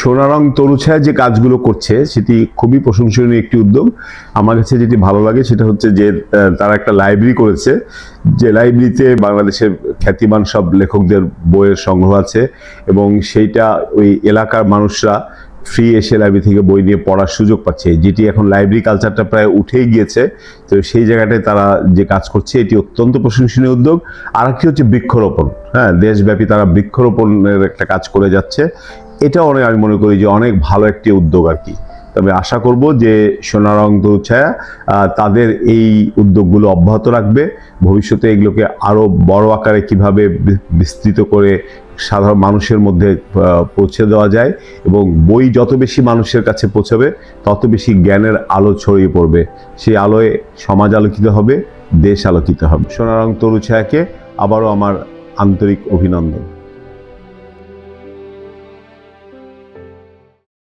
সোনারং তরুছায়া যে কাজগুলো করছে, সেটি খুবই প্রশংসনীয় একটি উদ্যোগ। আমার কাছে যেটি ভালো লাগে, সেটা হচ্ছে যে তারা একটা লাইব্রেরি করেছে। যে লাইব্রেরিতে বাংলাদেশের খ্যাতিমান সব লেখকদের বইয়ের সংগ্রহ আছে এবং সেইটা ওই এলাকার মানুষরা ফ্রি এসে লাইব্রেরি থেকে বই নিয়ে পড়ার সুযোগ পাচ্ছে। যেটি এখন লাইব্রেরি কালচারটা প্রায় উঠেই গিয়েছে। তো সেই জায়গাটায় তারা যে কাজ করছে, এটি অত্যন্ত প্রশংসনীয় উদ্যোগ। আর একটি হচ্ছে বৃক্ষরোপণ। হ্যাঁ দেশব্যাপী তারা বৃক্ষরোপণের একটা কাজ করে যাচ্ছে। এটা অনেক আমি মনে করি যে অনেক ভালো একটি উদ্যোগ আর কি। তবে আশা করব যে সোনারং ছায়া তাদের এই উদ্যোগগুলো অব্যাহত রাখবে। ভবিষ্যতে এগুলোকে আরও বড় আকারে কীভাবে বিস্তৃত করে সাধারণ মানুষের মধ্যে পৌঁছে দেওয়া যায় এবং বই যত বেশি মানুষের কাছে পৌঁছাবে, তত বেশি জ্ঞানের আলো ছড়িয়ে পড়বে। সেই আলোয় সমাজ আলোকিত হবে, দেশ আলোকিত হবে। সোনারং তরু ছায়াকে আবারও আমার আন্তরিক অভিনন্দন।